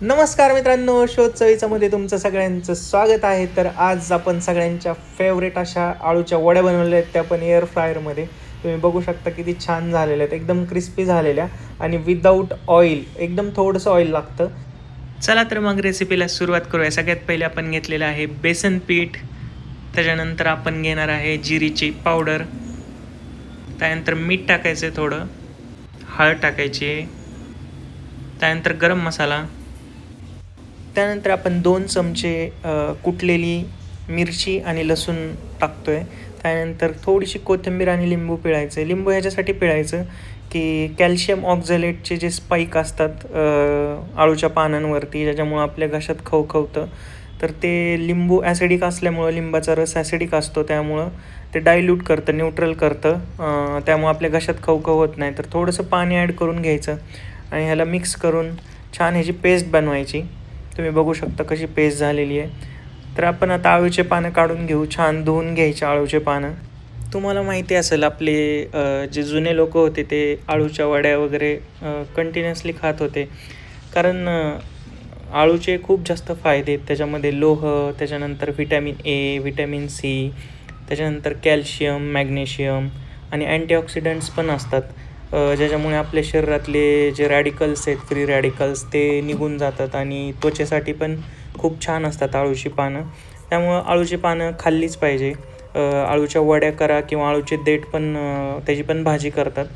नमस्कार मित्रांनो शोध चवीचामध्ये तुमचं सगळ्यांचं स्वागत आहे. तर आज आपण सगळ्यांच्या फेवरेट अशा आळूच्या वड्या बनवल्या आहेत त्या पण एअर फ्रायरमध्ये तुम्ही बघू शकता किती छान झालेल्या आहेत एकदम क्रिस्पी झालेल्या आणि विदाऊट ऑइल एकदम थोडंसं ऑइल लागतं. चला तर मग रेसिपीला सुरुवात करूया. सगळ्यात पहिले आपण घेतलेलं आहे बेसन पीठ. त्याच्यानंतर आपण घेणार आहे जिरीची पावडर त्यानंतर मीठ टाकायचं थोडं. हळद टाकायची. त्यानंतर गरम मसाला. त्यानंतर आपण दोन चमचे कुटलेली मिरची आणि लसूण टाकतो आहे त्यानंतर थोडीशी कोथिंबीर आणि लिंबू पिळायचं. आहे लिंबू ह्याच्यासाठी पिळायचं की कॅल्शियम ऑक्झलेटचे जे स्पाईक असतात आळूच्या पानांवरती ज्याच्यामुळं आपल्या घशात खवखवतं तर ते लिंबू ॲसिडिक असल्यामुळं लिंबाचा रस ॲसिडिक असतो त्यामुळं ते डायल्यूट करतं न्यूट्रल करतं. त्यामुळं आपल्या घशात खवखव होत नाही. तर थोडंसं पाणी ॲड करून घ्यायचं आणि ह्याला मिक्स करून छान ह्याची पेस्ट बनवायची. तुम्ही बघू शकता कशी पेस्ट झालेली आहे. तर आपण आता आळूचे पानं काढून घेऊ. छान धुवून घ्यायचे आळूचे पानं. तुम्हाला माहिती असेल आपले जे जुने लोक होते ते आळूच्या वड्या वगैरे कंटिन्युअसली खात होते. कारण आळूचे खूप जास्त फायदे आहेत. त्याच्यामध्ये लोह त्याच्यानंतर व्हिटॅमिन ए व्हिटॅमिन सी त्याच्यानंतर कॅल्शियम मॅग्नेशियम आणि अँटीऑक्सिडंट्स पण असतात. ज्याच्यामुळे आपल्या शरीरातले जे रॅडिकल्स आहेत फ्री रॅडिकल्स ते निघून जातात आणि त्वचेसाठी पण खूप छान असतात आळूची पानं. त्यामुळं आळूची पानं खाल्लीच पाहिजे. आळूच्या वड्या करा किंवा आळूचे देठ पण त्याची पण भाजी करतात.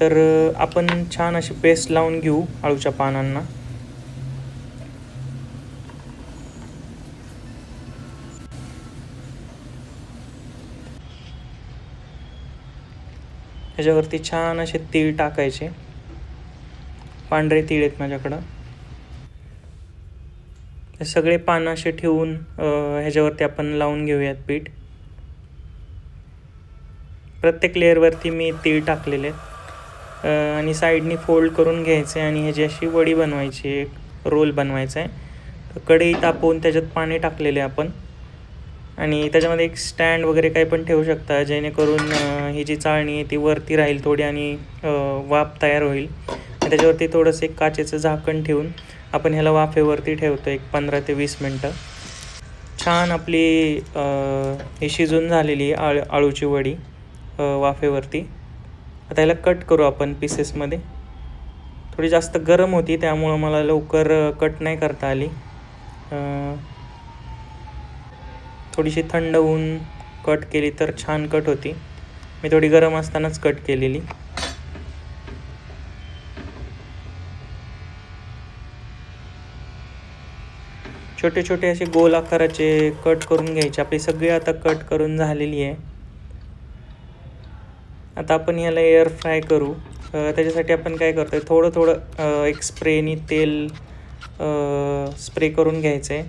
तर आपण छान अशी पेस्ट लावून घेऊ आळूच्या पानांना. ह्याच्यावरती छान असे तीळ टाकायचे. पांढरे तीळ आहेत माझ्याकडं. हे सगळे पानं असे ठेवून ह्याच्यावरती आपण लावून घेऊयात पीठ. प्रत्येक लेअरवरती मी तीळ टाकलेले आहेत. आणि साईडनी फोल्ड करून घ्यायचे आणि ह्याची अशी वडी बनवायची एक रोल बनवायचा आहे. कढई तापवून त्याच्यात पाणी टाकलेले आपण. आणि त्याच्यामध्ये एक स्टँड वगैरे काही पण ठेवू शकता जेणेकरून ही जी चाळणी आहे ती वरती राहील थोडी आणि वाफ तयार होईल. त्याच्यावरती थोडंसं एक काचेचं झाकण ठेवून आपण ह्याला वाफेवरती ठेवतो एक पंधरा ते वीस मिनटं. छान आपली ही शिजून झालेली आहे आळ आळूची वडी वाफेवरती. आता ह्याला कट करू आपण पीसेसमध्ये. थोडी जास्त गरम होती त्यामुळं मला लवकर कट नाही करता आली. थोडीशी थंड होऊन कट केली तर छान कट होती. मी थोडी गरम असतानाच कट केलेली. छोटे छोटे असे गोल आकाराचे कट करून घ्यायचे. आपली सगळी आता कट करून झालेली आहे. आता आपण याला एअर फ्राय करू. त्याच्यासाठी आपण काय करतो आहे थोडं थोडं एक स्प्रेनी तेल स्प्रे करून घ्यायचं आहे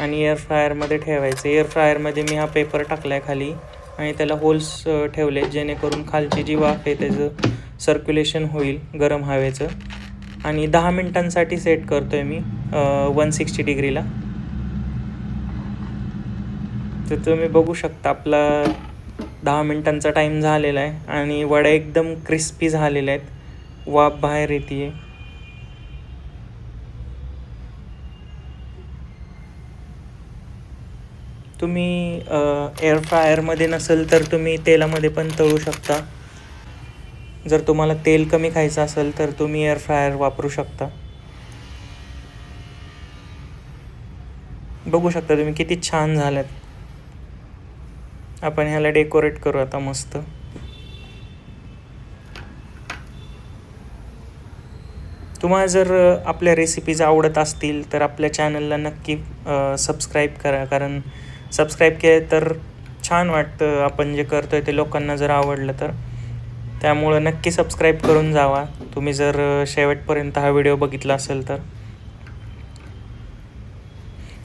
आणि एअर फ्रायरमध्ये ठेवायचं. एअर फ्रायरमध्ये मी हा पेपर टाकला आहे खाली आणि त्याला होल्स ठेवले जेणेकरून खालची जी वाफ आहे त्याचं सर्क्युलेशन होईल गरम हवेचं. आणि दहा मिनटांसाठी सेट करतो आहे मी वन सिक्स्टी डिग्रीला तर तुम्ही बघू शकता आपला दहा मिनटांचा टाईम झालेला आहे आणि वड्या एकदम क्रिस्पी झालेल्या आहेत. वाफ बाहेर येते आहे तुम्ही एअर फ्रायरमध्ये नसेल तर तुम्ही तेलामध्ये पण तळू शकता. जर तुम्हाला तेल कमी खायचं असेल तर तुम्ही एअर फ्रायर वापरू शकता. बघू शकता तुम्ही किती छान झाल्यात. आपण ह्याला डेकोरेट करू आता मस्त. तुम्हाला जर आपल्या रेसिपीज आवडत असतील तर आपल्या चॅनलला नक्की सबस्क्राईब करा. कारण सबस्क्राईब केले तर छान वाटतं. आपण जे करतो आहे ते लोकांना जर आवडलं तर. त्यामुळं नक्की सबस्क्राईब करून जावा. तुम्ही जर शेवटपर्यंत हा व्हिडिओ बघितला असेल तर.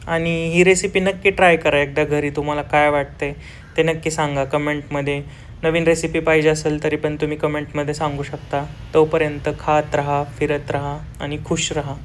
आणि ही रेसिपी नक्की ट्राय करा. एकदा घरी तुम्हाला काय वाटते ते नक्की सांगा कमेंटमध्ये. नवीन रेसिपी पाहिजे असेल तरी पण तुम्ही कमेंटमध्ये सांगू शकता. तोपर्यंत खात राहा फिरत राहा आणि खुश राहा.